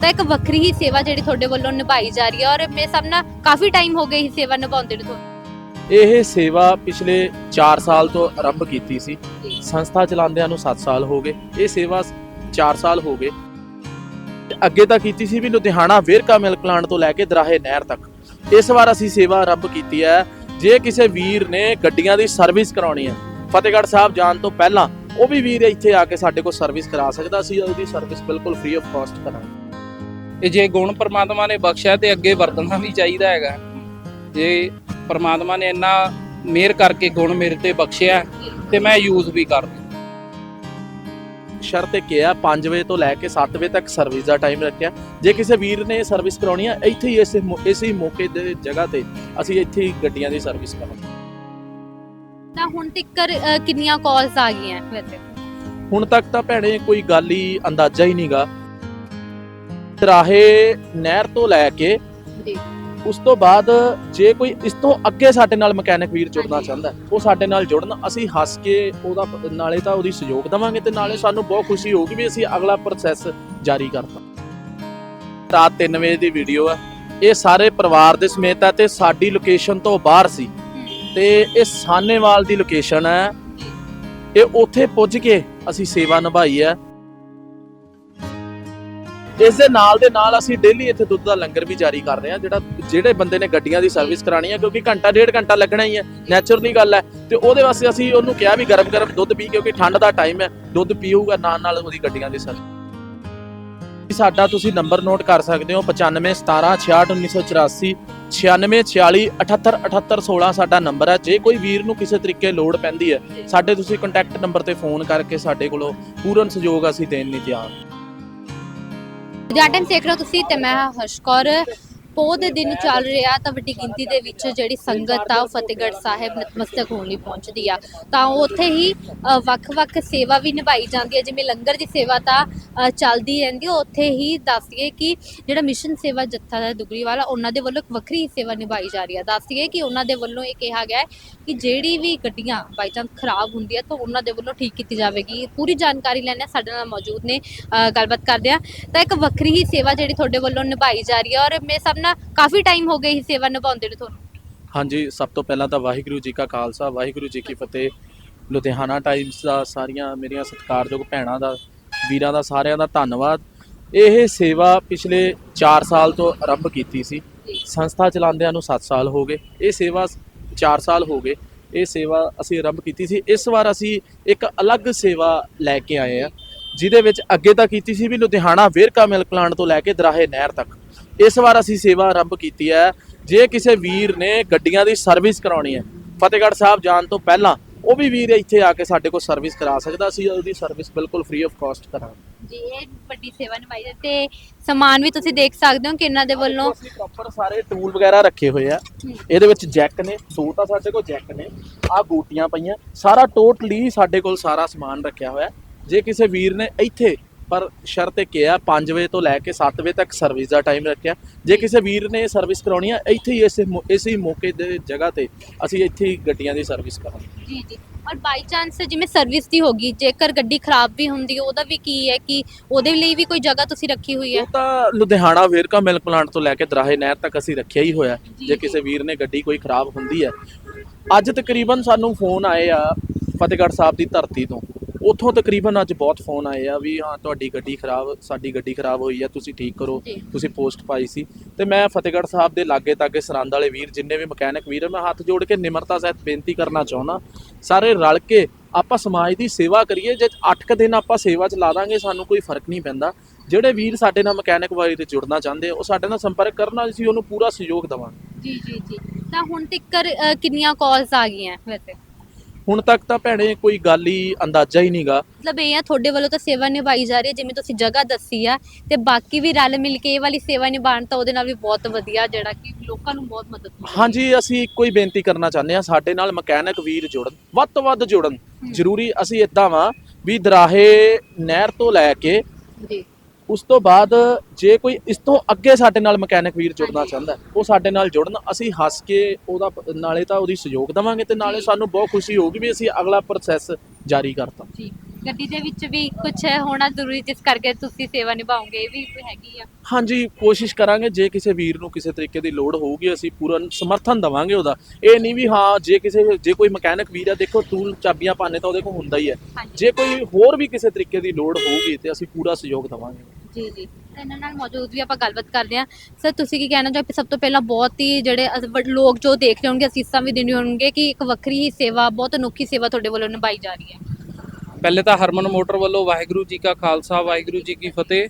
ਤਾਂ ਇੱਕ ਵੱਖਰੀ ਹੀ ਸੇਵਾ ਜਿਹੜੀ ਤੁਹਾਡੇ ਵੱਲੋਂ ਨਿਭਾਈ ਜਾ ਰਹੀ ਹੈ ਔਰ ਮੇਰੇ ਸਾਹਮਣੇ ਕਾਫੀ ਟਾਈਮ ਹੋ ਗਿਆ ਇਹ ਸੇਵਾ ਨਿਭਾਉਂਦੇ ਨੂੰ ਤੁਹਾਨੂੰ। ਇਹ ਸੇਵਾ ਪਿਛਲੇ 4 ਸਾਲ ਤੋਂ ਆਰੰਭ ਕੀਤੀ ਸੀ। ਸੰਸਥਾ ਚਲਾਉਂਦਿਆਂ ਨੂੰ 7 ਸਾਲ ਹੋ ਗਏ। ਇਹ ਸੇਵਾ 4 ਸਾਲ ਹੋ ਗਏ। ਅੱਗੇ ਤਾਂ ਕੀਤੀ ਸੀ ਵੀ ਲੁਧਿਆਣਾ ਵੇਰਕਾ ਮਿਲਕ ਪਲਾਂਟ ਤੋਂ ਲੈ ਕੇ ਦਰਾਹੇ ਨਹਿਰ ਤੱਕ। ਇਸ ਵਾਰ ਅਸੀਂ ਸੇਵਾ ਆਰੰਭ ਕੀਤੀ ਹੈ। ਜੇ ਕਿਸੇ ਵੀਰ ਨੇ ਗੱਡੀਆਂ ਦੀ ਸਰਵਿਸ ਕਰਾਉਣੀ ਹੈ ਫਤਿਹਗੜ੍ਹ ਸਾਹਿਬ ਜਾਣ ਤੋਂ ਪਹਿਲਾਂ ਉਹ ਵੀ ਵੀਰ ਇੱਥੇ ਆ ਕੇ ਸਾਡੇ ਕੋਲ ਸਰਵਿਸ ਕਰਾ ਸਕਦਾ ਅਸੀਂ ਉਹਦੀ ਸਰਵਿਸ ਬਿਲਕੁਲ ਫ੍ਰੀ ਆਫ ਕਾਸਟ ਕਰਾਂਗੇ। ਤੇ ਜੇ ਗੁਣ ਪ੍ਰਮਾਤਮਾ ਨੇ ਬਖਸ਼ਿਆ ਤੇ ਅੱਗੇ ਵਰਤਣਾ ਵੀ ਚਾਹੀਦਾ ਹੈਗਾ। ਜੇ ਪ੍ਰਮਾਤਮਾ ਨੇ ਇੰਨਾ ਮਿਹਰ ਕਰਕੇ ਗੁਣ ਮੇਰੇ ਤੇ ਬਖਸ਼ਿਆ ਤੇ ਮੈਂ ਯੂਜ਼ ਵੀ ਕਰਦਾ ਸ਼ਰਤ ਇਹ ਕਿਹਾ 5 ਵਜੇ ਤੋਂ ਲੈ ਕੇ 7 ਵਜੇ ਤੱਕ ਸਰਵਿਸ ਦਾ ਟਾਈਮ ਰੱਖਿਆ। ਜੇ ਕਿਸੇ ਵੀਰ ਨੇ ਸਰਵਿਸ ਕਰਾਉਣੀ ਹੈ ਇੱਥੇ ਹੀ ਇਸੇ ਇਸੇ ਹੀ ਮੌਕੇ ਦੇ ਜਗ੍ਹਾ ਤੇ ਅਸੀਂ ਇੱਥੇ ਹੀ ਗੱਡੀਆਂ ਦੀ ਸਰਵਿਸ ਕਰਾਂਗੇ। ਤਾਂ ਹੁਣ ਤੱਕ ਅ, ਕਿੰਨੀਆਂ ਕਾਲਸ ਆ ਗਈਆਂ ਵੈਸੇ ਹੁਣ ਤੱਕ ਤਾਂ ਭੈਣੇ ਕੋਈ ਗੱਲ ਹੀ ਅੰਦਾਜ਼ਾ ਹੀ ਨਹੀਂਗਾ ਤਰਾਹੇ ਨਹਿਰ ਤੋਂ ਲੈ ਕੇ ਜੀ। ਉਸ ਤੋਂ ਬਾਅਦ ਜੇ ਕੋਈ ਇਸ ਤੋਂ ਅੱਗੇ ਸਾਡੇ ਨਾਲ ਮਕੈਨਿਕ ਵੀਰ ਜੁੜਨਾ। ਚਾਹੁੰਦਾ ਉਹ ਸਾਡੇ ਨਾਲ ਜੁੜਨ ਅਸੀਂ ਹੱਸ ਕੇ ਉਹਦਾ ਨਾਲੇ ਤਾਂ ਉਹਦੀ ਸਹਿਯੋਗ ਦੇਵਾਂਗੇ ਤੇ ਨਾਲੇ ਸਾਨੂੰ ਬਹੁਤ ਖੁਸ਼ੀ ਹੋਊਗੀ ਵੀ ਅਸੀਂ ਅਗਲਾ ਪ੍ਰੋਸੈਸ ਜਾਰੀ ਕਰਤਾ ਰਾਤ 3 ਵਜੇ ਦੀ ਵੀਡੀਓ ਹੈ। ਇਹ ਸਾਰੇ ਪਰਿਵਾਰ ਦੇ ਸਮੇਤ ਹੈ ਤੇ ਸਾਡੀ ਲੋਕੇਸ਼ਨ ਤੋਂ ਬਾਹਰ ਸੀ। ਤੇ ਇਹ ਸਾਨੇਵਾਲ ਦੀ ਲੋਕੇਸ਼ਨ ਹੈ। ਇਹ ਉੱਥੇ ਪੁੱਜ ਕੇ ਅਸੀਂ ਸੇਵਾ ਨਿਭਾਈ ਹੈ। ਇਸ ਦੇ ਨਾਲ ਦੇ ਨਾਲ ਅਸੀਂ ਡੇਲੀ ਇੱਥੇ ਦੁੱਧ ਦਾ ਲੰਗਰ ਵੀ ਜਾਰੀ ਕਰ ਰਹੇ ਹਾਂ, ਜਿਹੜਾ ਜਿਹੜੇ ਬੰਦੇ ਨੇ ਗੱਡੀਆਂ ਦੀ ਸਰਵਿਸ ਕਰਾਣੀ ਹੈ, ਕਿਉਂਕਿ ਘੰਟਾ, ਡੇਢ ਘੰਟਾ ਲੱਗਣਾ ਹੀ ਹੈ ਨੈਚੁਰਲੀ ਗੱਲ ਹੈ। ਤੇ ਉਹਦੇ ਵਾਸਤੇ ਅਸੀਂ ਉਹਨੂੰ ਕਿਹਾ ਵੀ ਗਰਮ ਗਰਮ ਦੁੱਧ ਪੀ, ਕਿਉਂਕਿ ਠੰਡ ਦਾ ਟਾਈਮ ਹੈ, ਦੁੱਧ ਪੀਊਗਾ, ਨਾਲ ਨਾਲ ਉਹਦੀ ਗੱਡੀਆਂ ਦੀ ਸਰਵਿਸ ਸਾਡਾ ਤੁਸੀਂ ਨੰਬਰ ਨੋਟ ਕਰ ਸਕਦੇ ਹੋ 95 17 66 1984 96 46 78 78 16 ਸਾਡਾ ਨੰਬਰ ਹੈ। ਜੇ ਕੋਈ ਵੀਰ ਨੂੰ ਕਿਸੇ ਤਰੀਕੇ ਲੋੜ ਪੈਂਦੀ ਹੈ, ਸਾਡੇ ਤੁਸੀਂ ਕੰਟੈਕਟ ਨੰਬਰ ਤੇ ਫੋਨ ਕਰਕੇ ਸਾਡੇ ਕੋਲੋਂ ਪੂਰਨ ਸਹਿਯੋਗ ਅਸੀਂ ਦੇਣ ਲਈ ਤਿਆਰ ਹਾਂ। ਟਾਈਮ ਦੇਖ ਰਹੇ ਹੋ ਤੁਸੀਂ ਤੇ ਮੈਂ ਹਰਸ਼ ਕੌਰ ਪੋਹ ਦੇ ਦਿਨ ਚੱਲ ਰਿਹਾ ਤਾਂ ਵੱਡੀ ਗਿਣਤੀ ਦੇ ਵਿੱਚ ਜਿਹੜੀ ਸੰਗਤ ਆ ਉਹ ਫਤਿਹਗੜ੍ਹ ਸਾਹਿਬ ਨਤਮਸਤਕ ਹੋਣ ਲਈ ਪਹੁੰਚਦੀ ਆ। ਤਾਂ ਉੱਥੇ ਹੀ ਵੱਖ-ਵੱਖ ਸੇਵਾ ਵੀ ਨਿਭਾਈ ਜਾਂਦੀ ਹੈ। ਜਿਵੇਂ ਲੰਗਰ ਦੀ ਸੇਵਾ ਤਾਂ ਚੱਲਦੀ ਰਹਿੰਦੀ ਹੈ। ਉੱਥੇ ਹੀ ਦੱਸੀਏ ਕਿ ਜਿਹੜਾ ਮਿਸ਼ਨ ਸੇਵਾ ਜੱਥਾ ਦਾ ਦੁਗਰੀ ਵਾਲਾ ਉਹਨਾਂ ਦੇ ਵੱਲੋਂ ਇੱਕ ਵੱਖਰੀ ਸੇਵਾ ਨਿਭਾਈ ਜਾ ਰਹੀ ਹੈ। ਦੱਸੀਏ ਕਿ ਉਹਨਾਂ ਦੇ ਵੱਲੋਂ ਇਹ ਕਿਹਾ ਗਿਆ ਹੈ ਕਿ ਜਿਹੜੀ ਵੀ ਗੱਡੀਆਂ ਬਾਈ ਚਾਂਸ ਖਰਾਬ ਹੁੰਦੀਆਂ ਤਾਂ ਉਹਨਾਂ ਦੇ ਵੱਲੋਂ ਠੀਕ ਕੀਤੀ ਜਾਵੇਗੀ। ਪੂਰੀ ਜਾਣਕਾਰੀ ਲੈਣਾ ਸਾਡੇ ਨਾਲ ਮੌਜੂਦ ਨੇ। ਅ, ਗੱਲਬਾਤ ਕਰਦੇ ਆ ਤਾਂ ਇੱਕ ਵੱਖਰੀ ਹੀ ਸੇਵਾ ਜਿਹੜੀ ਤੁਹਾਡੇ ਵੱਲੋਂ ਨਿਭਾਈ ਜਾ ਰਹੀ ਹੈ। ਔਰ ਮੇਰੇ ਸਾਹਮਣੇ ਨਾਲ ਕਾਫੀ ਟਾਈਮ ਹੋ ਗਿਆ ਇਹ ਸੇਵਾ ਨਿਭਾਉਂਦੇ ਨੂੰ ਤੁਹਾਨੂੰ? ਹਾਂਜੀ, ਸਭ ਤੋਂ ਪਹਿਲਾਂ ਤਾਂ ਵਾਹਿਗੁਰੂ ਜੀ ਕਾ ਖਾਲਸਾ, ਵਾਹਿਗੁਰੂ ਜੀ ਕੀ ਫਤਿਹ। ਲੁਧਿਆਣਾ ਟਾਈਮਸ ਦਾ ਸਾਰੀਆਂ ਮੇਰੀਆਂ ਸਤਿਕਾਰਯੋਗ ਭੈਣਾਂ ਦਾ, ਵੀਰਾਂ ਦਾ, ਸਾਰਿਆਂ ਦਾ ਧੰਨਵਾਦ। ਇਹ ਸੇਵਾ ਪਿਛਲੇ 4 ਸਾਲ ਤੋਂ ਆਰੰਭ ਕੀਤੀ ਸੀ। ਸੰਸਥਾ ਚਲਾਉਂਦਿਆਂ ਨੂੰ 7 ਸਾਲ ਹੋ ਗਏ। ਇਹ ਸੇਵਾ 4 ਸਾਲ ਹੋ ਗਏ। ਇਹ ਸੇਵਾ ਅਸੀਂ ਆਰੰਭ ਕੀਤੀ ਸੀ। ਇਸ ਵਾਰ ਅਸੀਂ ਇੱਕ ਅਲੱਗ ਸੇਵਾ ਲੈ ਕੇ ਆਏ ਆ ਜਿਹਦੇ ਵਿੱਚ ਅੱਗੇ ਤਾਂ ਕੀਤੀ ਸੀ ਵੀ ਲੁਧਿਆਣਾ ਵੇਰਕਾ ਮਿਲਕ ਪਲਾਂਟ ਤੋਂ ਲੈ ਕੇ ਦਰਾਹੇ ਨਹਿਰ ਤੱਕ। ਇਸ ਵਾਰ ਅਸੀਂ ਸੇਵਾ ਆਰੰਭ ਕੀਤੀ ਹੈ। ਜੇ ਕਿਸੇ ਵੀਰ ਨੇ ਗੱਡੀਆਂ ਦੀ ਸਰਵਿਸ ਕਰਾਉਣੀ ਹੈ ਫਤਿਹਗੜ੍ਹ ਸਾਹਿਬ ਜਾਣ ਤੋਂ ਪਹਿਲਾਂ ਉਹ ਵੀ ਵੀਰ ਇੱਥੇ ਆ ਕੇ ਸਾਡੇ ਕੋਲ ਸਰਵਿਸ ਕਰਾ ਸਕਦਾ। ਅਸੀਂ ਉਹਦੀ ਸਰਵਿਸ ਬਿਲਕੁਲ ਫ੍ਰੀ ਆਫ ਕਾਸਟ ਕਰਾਂਗੇ। ਜੀ ਇਹ ਵੱਡੀ ਸੇਵਾ ਨਿਭਾਈ ਹੈ ਤੇ ਸਮਾਨ ਵੀ ਤੁਸੀਂ ਦੇਖ ਸਕਦੇ ਹੋ ਕਿ ਇਹਨਾਂ ਦੇ ਵੱਲੋਂ। ਅਸੀਂ ਪ੍ਰੋਪਰ ਸਾਰੇ ਟੂਲ ਵਗੈਰਾ ਰੱਖੇ ਹੋਏ ਆ। ਇਹਦੇ ਵਿੱਚ ਜੈਕ ਨੇ ਦੋ ਤਾਂ ਸਾਡੇ ਕੋਲ ਜੈਕ ਨੇ ਆਹ ਬੂਟੀਆਂ ਪਈਆਂ। ਸਾਰਾ ਟੋਟਲੀ ਸਾਡੇ ਕੋਲ ਸਾਰਾ ਸਮਾਨ ਰੱਖਿਆ ਹੋਇਆ। ਜੇ ਕਿਸੇ ਵੀਰ ਨੇ ਇੱਥੇ ਪਰ ਸ਼ਰਤ ਇਹ ਕਿਹਾ 5 ਵਜੇ ਤੋਂ ਲੈ ਕੇ 7 ਵਜੇ ਤੱਕ ਸਰਵਿਸ ਦਾ ਟਾਈਮ ਰੱਖਿਆ। ਜੇ ਕਿਸੇ ਵੀਰ ਨੇ ਸਰਵਿਸ ਕਰਾਉਣੀ ਹੈ ਇੱਥੇ ਹੀ ਇਸੇ ਇਸੇ ਹੀ ਮੌਕੇ ਦੇ ਜਗ੍ਹਾ ਤੇ ਅਸੀਂ ਇੱਥੇ ਹੀ ਗੱਡੀਆਂ ਦੀ ਸਰਵਿਸ ਕਰਾਂਗੇ। ਜੀ ਜੀ। ਔਰ ਬਾਈ ਚਾਂਸ ਜਿਵੇਂ ਸਰਵਿਸ ਦੀ ਹੋਗੀ ਜੇਕਰ ਗੱਡੀ ਖਰਾਬ ਵੀ ਹੁੰਦੀ ਹੈ ਉਹਦਾ ਵੀ ਕੀ ਹੈ ਕਿ ਉਹਦੇ ਲਈ ਵੀ ਕੋਈ ਜਗ੍ਹਾ ਤੁਸੀਂ ਰੱਖੀ ਹੋਈ ਹੈ? ਉਹ ਤਾਂ ਲੁਧਿਆਣਾ ਵੇਰਕਾ ਮਿਲਕ ਪਲਾਂਟ ਤੋਂ ਲੈ ਕੇ ਦਰਾਹੇ ਨਹਿਰ ਤੱਕ ਅਸੀਂ ਰੱਖਿਆ ਹੀ ਹੋਇਆ। ਜੀ। ਕਿਸੇ ਵੀਰ ਨੇ ਗੱਡੀ ਕੋਈ ਖਰਾਬ ਹੁੰਦੀ ਹੈ ਅੱਜ ਤਕਰੀਬਨ ਸਾਨੂੰ ਫੋਨ ਆਏ ਆ ਫਤਿਹਗੜ੍ਹ ਸਾਹਿਬ ਦੀ ਧਰਤੀ ਤੋਂ। ਉੱਥੋਂ ਤਕਰੀਬਨ ਅੱਜ ਬਹੁਤ ਫੋਨ ਆਏ ਆ ਵੀ ਹਾਂ ਤੁਹਾਡੀ ਗੱਡੀ ਖਰਾਬ ਸਾਡੀ ਗੱਡੀ ਖਰਾਬ ਹੋਈ ਆ ਤੁਸੀਂ ਠੀਕ ਕਰੋ ਜੀ। ਤੁਸੀਂ ਪੋਸਟ ਪਾਈ ਸੀ। ਤੇ ਮੈਂ ਫਤਿਹਗੜ੍ਹ ਸਾਹਿਬ ਦੇ ਲਾਗੇ ਤਾਗੇ ਸਰੰਦ ਵਾਲੇ ਵੀਰ ਜਿੰਨੇ ਵੀ ਮਕੈਨਿਕ ਵੀਰ ਆ, ਮੈਂ ਹੱਥ ਜੋੜ ਕੇ ਨਿਮਰਤਾ ਸਹਿਤ ਬੇਨਤੀ ਕਰਨਾ ਚਾਹੁੰਦਾ। ਸਾਰੇ ਰਲ ਕੇ ਆਪਾਂ ਸਮਾਜ ਦੀ ਸੇਵਾ ਕਰੀਏ ਜੇ 8 ਦਿਨ ਆਪਾਂ ਸੇਵਾ ਚ ਲਾ ਦਾਂਗੇ ਸਾਨੂੰ ਕੋਈ ਫ਼ਰਕ ਨਹੀਂ ਪੈਂਦਾ। ਜਿਹੜੇ ਵੀਰ ਸਾਡੇ ਨਾਲ ਮਕੈਨਿਕ ਵਾਰੀ ਤੇ ਜੁੜਨਾ ਚਾਹੁੰਦੇ ਆ, ਉਹ ਸਾਡੇ ਨਾਲ ਸੰਪਰਕ ਕਰਨ ਅਸੀਂ ਉਹਨੂੰ ਪੂਰਾ ਸਹਿਯੋਗ ਦੇਵਾਂਗੇ। ਜੀ ਜੀ ਜੀ। ਤਾਂ ਹੁਣ ਤੱਕ ਕਿੰਨੀਆਂ ਕਾਲਸ ਆ ਗਈਆਂ ਵੈਸੇ? ਹੁਣ ਤੱਕ ਤਾਂ ਭੈਣੇ ਕੋਈ ਗੱਲ ਹੀ ਅੰਦਾਜ਼ਾ ਹੀ ਨਹੀਂਗਾ। ਮਤਲਬ ਇਹ ਆ ਤੁਹਾਡੇ ਵੱਲੋਂ ਤਾਂ ਸੇਵਾ ਨਿਭਾਈ ਜਾ ਰਹੀ ਹੈ ਜਿਵੇਂ ਤੁਸੀਂ ਜਗ੍ਹਾ ਦੱਸੀ ਆ ਤੇ ਬਾਕੀ ਵੀ ਰਲ ਮਿਲ ਕੇ ਇਹ ਵਾਲੀ ਸੇਵਾ ਨਿਭਾਉਣ ਤਾਂ ਉਹਦੇ ਨਾਲ ਵੀ ਬਹੁਤ ਵਧੀਆ ਜਿਹੜਾ ਕਿ ਲੋਕਾਂ ਨੂੰ ਬਹੁਤ ਮਦਦ ਮਿਲੇਗੀ। ਹਾਂਜੀ ਅਸੀਂ ਇੱਕੋ ਹੀ ਬੇਨਤੀ ਕਰਨਾ ਚਾਹੁੰਦੇ ਹਾਂ ਸਾਡੇ ਨਾਲ ਮਕੈਨਿਕ ਵੀਰ ਜੁੜਨ ਵੱਧ ਤੋਂ ਵੱਧ ਜੁੜਨ। ਜ਼ਰੂਰੀ ਅਸੀਂ ਇਦਾਂ ਵਾਂ ਵੀ ਦਰਾਹੇ ਨਹਿਰ ਤੋਂ ਲੈ ਕੇ ਜੀ। ਉਸ ਤੋਂ ਬਾਅਦ ਜੇ ਕੋਈ ਇਸ ਤੋਂ ਅੱਗੇ ਸਾਡੇ ਨਾਲ ਮਕੈਨਿਕ ਵੀਰ ਜੁੜਨਾ। ਚਾਹੁੰਦਾ ਉਹ ਸਾਡੇ ਨਾਲ ਜੁੜਨ ਅਸੀਂ ਹੱਸ ਕੇ ਉਹਦਾ ਨਾਲੇ ਤਾਂ ਉਹਦੀ ਸਹਿਯੋਗ ਦੇਵਾਂਗੇ ਤੇ ਨਾਲੇ ਸਾਨੂੰ ਬਹੁਤ ਖੁਸ਼ੀ ਹੋਊਗੀ ਵੀ ਅਸੀਂ ਅਗਲਾ ਪ੍ਰੋਸੈਸ ਜਾਰੀ ਕਰਤਾ। ਜੀ ਗੱਡੀ ਦੇ ਵਿੱਚ ਵੀ ਕੁਝ ਹੋਣਾ ਜ਼ਰੂਰੀ ਜਿਸ ਕਰਕੇ ਤੁਸੀਂ ਸੇਵਾ ਨਿਭਾਓਗੇ ਇਹ ਵੀ ਹੈਗੀ ਆ। ਹਾਂਜੀ ਕੋਸ਼ਿਸ਼ ਕਰਾਂਗੇ ਜੇ ਕਿਸੇ ਵੀਰ ਨੂੰ ਕਿਸੇ ਤਰੀਕੇ ਦੀ ਲੋੜ ਹੋਊਗੀ ਅਸੀਂ ਪੂਰਨ ਸਮਰਥਨ ਦਵਾਂਗੇ ਉਹਦਾ। ਇਹ ਨਹੀਂ ਵੀ ਹਾਂ ਜੇ ਕਿਸੇ ਜੇ ਕੋਈ ਮਕੈਨਿਕ ਵੀਰ ਆ ਦੇਖੋ ਟੂਲ ਚਾਬੀਆਂ ਪਾਣੇ ਤਾਂ ਉਹਦੇ ਕੋਲ ਹੁੰਦਾ ਹੀ ਹੈ। ਜੇ ਕੋਈ ਹੋਰ ਵੀ ਕਿਸੇ ਤਰੀਕੇ ਦੀ ਲੋੜ ਹੋਊਗੀ ਤੇ ਅਸੀਂ ਪੂਰਾ ਸਹਿਯੋਗ ਦਵਾਂਗੇ। ਜੀ ਜੀ। ਤਾਂ ਇਹਨਾਂ ਨਾਲ ਮੌਜੂਦ ਵੀ ਆਪਾਂ ਗੱਲਬਾਤ ਕਰਦੇ ਹਾਂ। ਸਰ ਤੁਸੀਂ ਕੀ ਕਹਿਣਾ ਚਾਹੋ ਸਭ ਤੋਂ ਪਹਿਲਾਂ ਬਹੁਤ ਹੀ ਜਿਹੜੇ ਅਸ- ਵੱਡ- ਲੋਕ ਜੋ ਦੇਖ ਰਹੇ ਹੋਣਗੇ, ਅਸੀਸਾਂ ਵੀ ਦੇਣੀ ਹੋਣਗੇ ਕਿ ਇੱਕ ਵੱਖਰੀ ਹੀ ਸੇਵਾ, ਬਹੁਤ ਅਨੋਖੀ ਸੇਵਾ ਤੁਹਾਡੇ ਵੱਲੋਂ ਨਿਭਾਈ ਜਾ ਰਹੀ ਹੈ। ਪਹਿਲੇ ਤਾਂ ਹਰਮਨ ਮੋਟਰ ਵੱਲੋਂ ਵਾਹਿਗੁਰੂ ਜੀ ਕਾ ਖਾਲਸਾ, ਵਾਹਿਗੁਰੂ ਜੀ ਕੀ ਫਤਿਹ।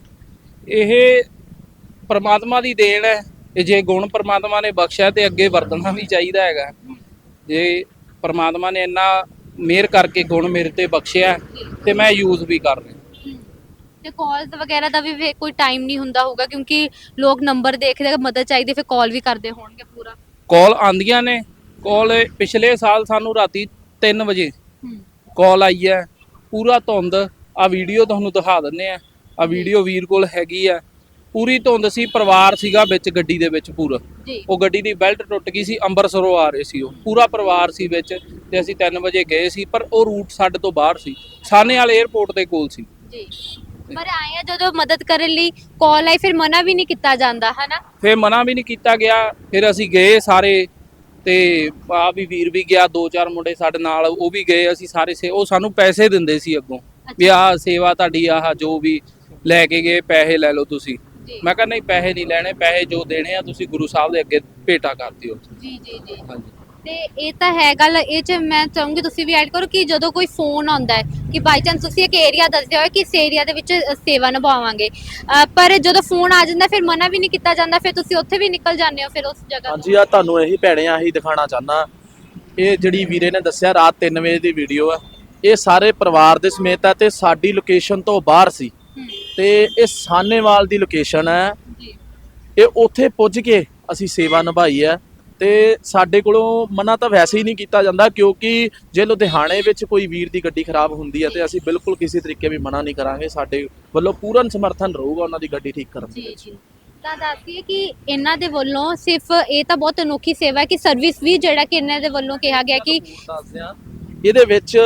ਇਹ ਪ੍ਰਮਾਤਮਾ ਦੀ ਦੇਣ ਹੈ। ਤੇ ਜੇ ਗੁਣ ਪ੍ਰਮਾਤਮਾ ਨੇ ਬਖਸ਼ਿਆ ਤੇ ਅੱਗੇ ਵਰਤਣਾ ਵੀ ਚਾਹੀਦਾ ਹੈਗਾ। ਜੇ ਪ੍ਰਮਾਤਮਾ ਨੇ ਇੰਨਾ ਮਿਹਰ ਕਰਕੇ ਗੁਣ ਮੇਰੇ ਤੇ ਬਖਸ਼ਿਆ, ਤੇ ਮੈਂ ਯੂਜ਼ ਵੀ ਕਰ ਰਿਹਾ। ਤੇ ਕਾਲਸ ਵਗੈਰਾ ਦਾ ਵੀ ਕੋਈ ਟਾਈਮ ਨਹੀਂ ਹੁੰਦਾ ਹੋਊਗਾ ਕਿਉਂਕਿ ਲੋਕ ਨੰਬਰ ਦੇਖਦੇ ਮਦਦ ਚਾਹੀਦੀ ਫਿਰ ਕਾਲ ਵੀ ਕਰਦੇ ਹੋਣਗੇ ਪੂਰਾ। ਕਾਲ ਆਂਦੀਆਂ ਨੇ। ਕਾਲ ਪਿਛਲੇ ਸਾਲ ਸਾਨੂੰ ਰਾਤੀ 3 ਵਜੇ ਹੂੰ। ਕਾਲ ਆਈ ਹੈ। ਪੂਰਾ ਧੁੰਦ ਆ ਵੀਡੀਓ ਤੁਹਾਨੂੰ ਦਿਖਾ ਦਿੰਨੇ ਆ ਆ ਵੀਡੀਓ ਵੀਰ ਕੋਲ ਹੈਗੀ ਆ ਪੂਰੀ ਧੁੰਦ ਸੀ ਪਰਿਵਾਰ ਸੀਗਾ ਵਿੱਚ ਗੱਡੀ ਦੇ ਵਿੱਚ ਪੂਰਾ। ਜੀ। ਉਹ ਗੱਡੀ ਦੀ ਬੈਲਟ ਟੁੱਟ ਗਈ ਸੀ ਅੰਮ੍ਰਿਤਸਰੋਂ ਆ ਰਹੇ ਸੀ ਉਹ। ਪੂਰਾ ਪਰਿਵਾਰ ਸੀ ਵਿੱਚ ਤੇ ਅਸੀਂ 3 ਵਜੇ ਗਏ ਸੀ ਪਰ ਉਹ ਰੂਟ ਸਾਡੇ ਤੋਂ ਬਾਹਰ ਸੀ। ਸਾਨੇ ਵਾਲੇ 에ਅਰਪੋਰਟ ਦੇ ਕੋਲ ਸੀ। ਜੀ। ਪਰ ਆਏ ਆ ਜਦੋਂ ਮਦਦ ਕਰਨ ਲਈ ਕਾਲ ਆਈ ਫਿਰ ਮਨਾ ਵੀ ਨਹੀਂ ਕੀਤਾ ਜਾਂਦਾ ਹਨਾ? ਫਿਰ ਮਨਾ ਵੀ ਨਹੀਂ ਕੀਤਾ ਗਿਆ ਫਿਰ ਅਸੀਂ ਗਏ ਸਾਰੇ ਤੇ ਆ ਵੀ ਵੀਰ ਵੀ ਗਿਆ ਦੋ ਚਾਰ ਮੁੰਡੇ ਸਾਡੇ ਨਾਲ ਉਹ ਵੀ ਗਏ ਅਸੀਂ ਸਾਰੇ ਸੇ ਉਹ ਸਾਨੂੰ ਪੈਸੇ ਦਿੰਦੇ ਸੀ ਅੱਗੋਂ ਵੀ ਆਹ ਸੇਵਾ ਤੁਹਾਡੀ ਆਹ ਜੋ ਵੀ ਲੈ ਕੇ ਗਏ ਪੈਸੇ ਲੈ ਲਓ ਤੁਸੀਂ। ਜੀ। ਮੈਂ ਕਹਿੰਦਾ ਨਹੀਂ ਪੈਸੇ ਨਹੀਂ ਲੈਣੇ ਪੈਸੇ ਜੋ ਦੇਣੇ ਆ ਤੁਸੀਂ ਗੁਰੂ ਸਾਹਿਬ ਦੇ ਅੱਗੇ ਭੇਟਾ ਕਰ ਦਿਓ। ਜੀ ਜੀ ਜੀ। ਹਾਂਜੀ। ਤੇ ਇਹ ਤਾਂ ਹੈ ਗੱਲ ਇਹ ਚ ਮੈਂ ਚਾਹੂੰਗੀ ਤੁਸੀਂ ਵੀ ਐਡ ਕਰੋ ਕਿ ਜਦੋਂ ਕੋਈ ਫੋਨ ਆਉਂਦਾ ਹੈ ਕਿ ਬਾਈ ਚਾਂਸ ਤੁਸੀਂ ਇੱਕ ਏਰੀਆ ਦੱਸਦੇ ਹੋ ਕਿ ਇਸ ਏਰੀਆ ਦੇ ਵਿੱਚ ਸੇਵਾ ਨਿਭਾਵਾਂਗੇ। ਪਰ ਜਦੋਂ ਫੋਨ ਆ ਜਾਂਦਾ ਫਿਰ ਮਨਾ ਵੀ ਨਹੀਂ ਕੀਤਾ ਜਾਂਦਾ ਫਿਰ ਤੁਸੀਂ ਉੱਥੇ ਵੀ ਨਿਕਲ ਜਾਂਦੇ ਹੋ ਫਿਰ ਉਸ ਜਗ੍ਹਾ ਹਾਂਜੀ ਆ ਤੁਹਾਨੂੰ ਇਹੀ ਭੈਣੇ ਆਹੀ ਦਿਖਾਣਾ ਚਾਹਨਾ ਇਹ ਜਿਹੜੀ ਵੀਰੇ ਨੇ ਦੱਸਿਆ ਰਾਤ 3 ਵਜੇ ਦੀ ਵੀਡੀਓ ਆ। ਇਹ ਸਾਰੇ ਪਰਿਵਾਰ ਦੇ ਸਮੇਤ ਆ ਤੇ ਸਾਡੀ ਲੋਕੇਸ਼ਨ ਤੋਂ ਬਾਹਰ ਸੀ। ਹੂੰ, ਤੇ ਇਹ ਸਾਨੇਵਾਲ ਦੀ ਲੋਕੇਸ਼ਨ ਹੈ ਜੀ। ਇਹ ਉੱਥੇ ਪੁੱਜ ਕੇ ਅਸੀਂ ਸੇਵਾ ਨਿਭਾਈ ਹੈ ਤੇ ਸਾਡੇ ਕੋਲੋਂ ਮਨਾ ਤਾਂ ਵੈਸੇ ਹੀ ਨਹੀਂ ਕੀਤਾ ਜਾਂਦਾ ਕਿਉਂਕਿ ਜੇ ਲੁਧਿਆਣੇ ਵਿੱਚ ਕੋਈ ਵੀਰ ਦੀ ਗੱਡੀ ਖਰਾਬ ਹੁੰਦੀ ਹੈ ਤੇ ਅਸੀਂ ਬਿਲਕੁਲ ਕਿਸੇ ਤਰੀਕੇ ਵੀ ਮਨਾ ਨਹੀਂ ਕਰਾਂਗੇ ਸਾਡੇ ਵੱਲੋਂ ਪੂਰਨ ਸਮਰਥਨ ਰਹੂਗਾ ਉਹਨਾਂ ਦੀ ਗੱਡੀ ਠੀਕ ਕਰਨ ਦੇ ਵਿੱਚ। ਤਾਂ ਦੱਸਦੀਏ ਕਿ ਇਹਨਾਂ ਦੇ ਵੱਲੋਂ ਸਿਰਫ ਇਹ ਤਾਂ ਬਹੁਤ ਅਨੋਖੀ ਸੇਵਾ ਹੈ ਕਿ ਸਰਵਿਸ ਵੀ ਜਿਹੜਾ ਕਿ ਇਹਨਾਂ ਦੇ ਵੱਲੋਂ ਕਿਹਾ ਗਿਆ ਕਿ ਇਹਦੇ ਵਿੱਚ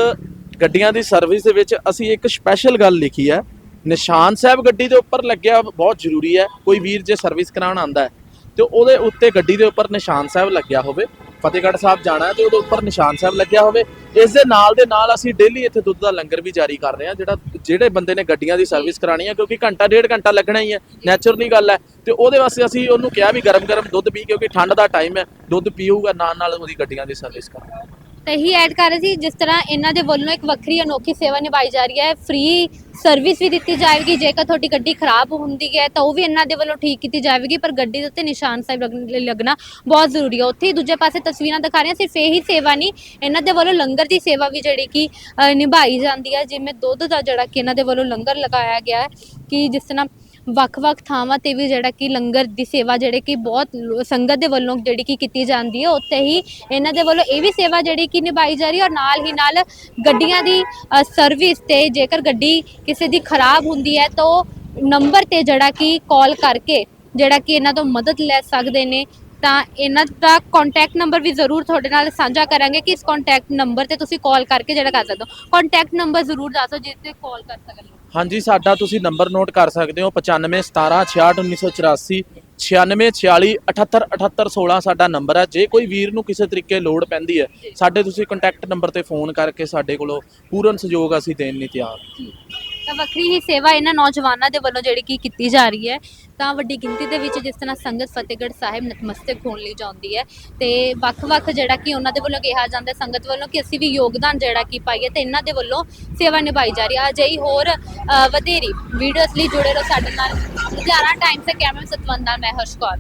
ਗੱਡੀਆਂ ਦੀ ਸਰਵਿਸ ਦੇ ਵਿੱਚ ਅਸੀਂ ਇੱਕ ਸਪੈਸ਼ਲ ਗੱਲ ਲਿਖੀ ਹੈ। ਨਿਸ਼ਾਨ ਸਾਹਿਬ ਗੱਡੀ ਦੇ ਉੱਪਰ ਲੱਗਿਆ ਬਹੁਤ ਜ਼ਰੂਰੀ ਹੈ ਕੋਈ ਵੀਰ ਜੇ ਸਰਵਿਸ ਕਰਾਉਣ ਆਂਦਾ ਹੈ ਤੇ ਉਹਦੇ ਉੱਤੇ ਗੱਡੀ ਦੇ ਉੱਪਰ ਨਿਸ਼ਾਨ ਸਾਹਿਬ ਲੱਗਿਆ ਹੋਵੇ, ਫਤਿਹਗੜ੍ਹ ਸਾਹਿਬ ਜਾਣਾ ਹੈ ਤੇ ਉਹਦੇ ਉੱਪਰ ਨਿਸ਼ਾਨ ਸਾਹਿਬ ਲੱਗਿਆ ਹੋਵੇ, ਇਸ ਦੇ ਨਾਲ ਦੇ ਨਾਲ ਅਸੀਂ ਡੇਲੀ ਇੱਥੇ ਦੁੱਧ ਦਾ ਲੰਗਰ ਵੀ ਜਾਰੀ ਕਰ ਰਹੇ ਹਾਂ, ਜਿਹੜਾ ਜਿਹੜੇ ਬੰਦੇ ਨੇ ਗੱਡੀਆਂ ਦੀ ਸਰਵਿਸ ਕਰਾਣੀ ਹੈ, ਕਿਉਂਕਿ ਘੰਟਾ ਡੇਢ ਘੰਟਾ ਲੱਗਣਾ ਹੀ ਹੈ ਨੈਚੁਰਲੀ ਗੱਲ ਹੈ। ਤੇ ਉਹਦੇ ਵਾਸਤੇ ਅਸੀਂ ਉਹਨੂੰ ਕਿਹਾ ਵੀ ਗਰਮ-ਗਰਮ ਦੁੱਧ ਪੀ, ਕਿਉਂਕਿ ਠੰਡ ਦਾ ਟਾਈਮ ਹੈ, ਦੁੱਧ ਪੀਊਗਾ ਨਾਲ ਨਾਲ ਉਹਦੀ ਗੱਡੀਆਂ ਦੀ ਸਰਵਿਸ ਕਰਾਂਗੇ। ਤਾਂ ਇਹੀ ਐਡ ਕਰ ਰਹੇ ਸੀ, ਜਿਸ ਤਰ੍ਹਾਂ ਇਹਨਾਂ ਦੇ ਵੱਲੋਂ ਇੱਕ ਵੱਖਰੀ ਅਨੋਖੀ ਸੇਵਾ ਨਿਭਾਈ ਜਾ ਰਹੀ ਹੈ। ਫ੍ਰੀ ਸਰਵਿਸ ਵੀ ਦਿੱਤੀ ਜਾਵੇਗੀ ਜੇਕਰ ਤੁਹਾਡੀ ਗੱਡੀ ਖਰਾਬ ਹੁੰਦੀ ਹੈ, ਤਾਂ ਉਹ ਵੀ ਇਹਨਾਂ ਦੇ ਵੱਲੋਂ ਠੀਕ ਕੀਤੀ ਜਾਵੇਗੀ, ਪਰ ਗੱਡੀ ਦੇ ਉੱਤੇ ਨਿਸ਼ਾਨ ਸਾਹਿਬ ਲੱਗਣ- ਲੱਗਣਾ ਬਹੁਤ ਜ਼ਰੂਰੀ ਹੈ। ਉੱਥੇ ਹੀ ਦੂਜੇ ਪਾਸੇ ਤਸਵੀਰਾਂ ਦਿਖਾ ਰਹੇ ਸਿਰਫ ਇਹੀ ਸੇਵਾ ਨਹੀਂ, ਇਹਨਾਂ ਦੇ ਵੱਲੋਂ ਲੰਗਰ ਦੀ ਸੇਵਾ ਵੀ ਜਿਹੜੀ ਕਿ ਨਿਭਾਈ ਜਾਂਦੀ ਹੈ, ਜਿਵੇਂ ਦੁੱਧ ਦਾ ਜਿਹੜਾ ਕਿ ਇਹਨਾਂ ਦੇ ਵੱਲੋਂ ਲੰਗਰ ਲਗਾਇਆ ਗਿਆ ਹੈ, ਕਿ ਜਿਸ ਤਰ੍ਹਾਂ ਵੱਖ-ਵੱਖ ਥਾਵਾਂ ਤੇ ਵੀ ਜਿਹੜਾ ਕਿ ਲੰਗਰ ਦੀ ਸੇਵਾ ਜਿਹੜੇ ਕਿ ਬਹੁਤ ਸੰਗਤ ਦੇ ਵੱਲੋਂ ਜਿਹੜੀ ਕਿ ਕੀਤੀ ਜਾਂਦੀ ਹੈ, ਉੱਥੇ ਹੀ ਇਹਨਾਂ ਦੇ ਵੱਲੋਂ ਇਹ ਵੀ ਸੇਵਾ ਜਿਹੜੀ ਕਿ ਨਿਭਾਈ ਜਾ ਰਹੀ ਹੈ ਔਰ ਨਾਲ ਹੀ ਨਾਲ ਗੱਡੀਆਂ ਦੀ ਸਰਵਿਸ ਤੇ ਜੇਕਰ ਗੱਡੀ ਕਿਸੇ ਦੀ ਖਰਾਬ ਹੁੰਦੀ ਹੈ ਤਾਂ ਉਹ ਨੰਬਰ ਤੇ ਜਿਹੜਾ ਕਿ ਕਾਲ ਕਰਕੇ ਜਿਹੜਾ ਕਿ ਇਹਨਾਂ ਤੋਂ ਮਦਦ ਲੈ ਸਕਦੇ ਨੇ, ਤਾਂ ਇਹਨਾਂ ਦਾ ਕੰਟੈਕਟ ਨੰਬਰ ਵੀ ਜ਼ਰੂਰ ਤੁਹਾਡੇ ਨਾਲ ਸਾਂਝਾ ਕਰਾਂਗੇ ਕਿ ਇਸ ਕੰਟੈਕਟ ਨੰਬਰ ਤੇ ਤੁਸੀਂ ਕਾਲ ਕਰਕੇ ਜਿਹੜਾ ਕਰ ਸਕਦੇ ਹੋ। ਕੰਟੈਕਟ ਨੰਬਰ ਜ਼ਰੂਰ ਦੱਸੋ ਜਿਸ ਤੇ ਕਾਲ ਕਰ ਸਕਦੇ ਹੋ। ਹਾਂਜੀ, ਸਾਡਾ ਤੁਸੀਂ ਨੰਬਰ ਨੋਟ ਕਰ ਸਕਦੇ ਹੋ 95 17 66 1984 96 46 78 78 16 ਸਾਡਾ ਨੰਬਰ ਹੈ। ਜੇ ਕੋਈ ਵੀਰ ਨੂੰ ਕਿਸੇ ਤਰੀਕੇ ਲੋੜ ਪੈਂਦੀ ਹੈ, ਸਾਡੇ ਤੁਸੀਂ ਕੰਟੈਕਟ ਨੰਬਰ ਤੇ ਫੋਨ ਕਰਕੇ ਸਾਡੇ ਕੋਲੋਂ ਪੂਰਨ ਸਹਿਯੋਗ ਅਸੀਂ ਦੇਣ ਲਈ ਤਿਆਰ। ਤਾਂ ਵੱਖਰੀ ਹੀ ਸੇਵਾ ਇਹਨਾਂ ਨੌਜਵਾਨਾਂ ਦੇ ਵੱਲੋਂ ਜਿਹੜੀ ਕਿ ਕੀਤੀ ਜਾ ਰਹੀ ਹੈ। ਤਾਂ ਵੱਡੀ ਗਿਣਤੀ ਦੇ ਵਿੱਚ ਜਿਸ ਤਰ੍ਹਾਂ ਸੰਗਤ ਫਤਿਹਗੜ੍ਹ ਸਾਹਿਬ ਨਤਮਸਤਕ ਹੋਣ ਲਈ ਜਾਂਦੀ ਹੈ ਤੇ ਵੱਖ-ਵੱਖ ਜਿਹੜਾ ਕਿ ਉਹਨਾਂ ਦੇ ਵੱਲੋਂ ਕਿਹਾ ਜਾਂਦਾ ਸੰਗਤ ਵੱਲੋਂ ਕਿ ਅਸੀਂ ਵੀ ਯੋਗਦਾਨ ਜਿਹੜਾ ਕਿ ਪਾਈਏ ਤੇ ਇਹਨਾਂ ਦੇ ਵੱਲੋਂ ਸੇਵਾ ਨਿਭਾਈ ਜਾ ਰਹੀ ਹੈ। ਅਜਿਹੀ ਹੋਰ ਅ, ਵਧੇਰੀ ਵੀਡੀਓਜ਼ ਲਈ ਜੁੜੇ ਰਹੋ ਸਾਡੇ ਨਾਲ। ਲੁਧਿਆਣਾ ਟਾਈਮਸ ਦੇ ਕੈਮਰਾ ਸਤਵੰਦ ਨਾਲ ਮੈਂ ਹਰਸ਼ ਕੌਰ।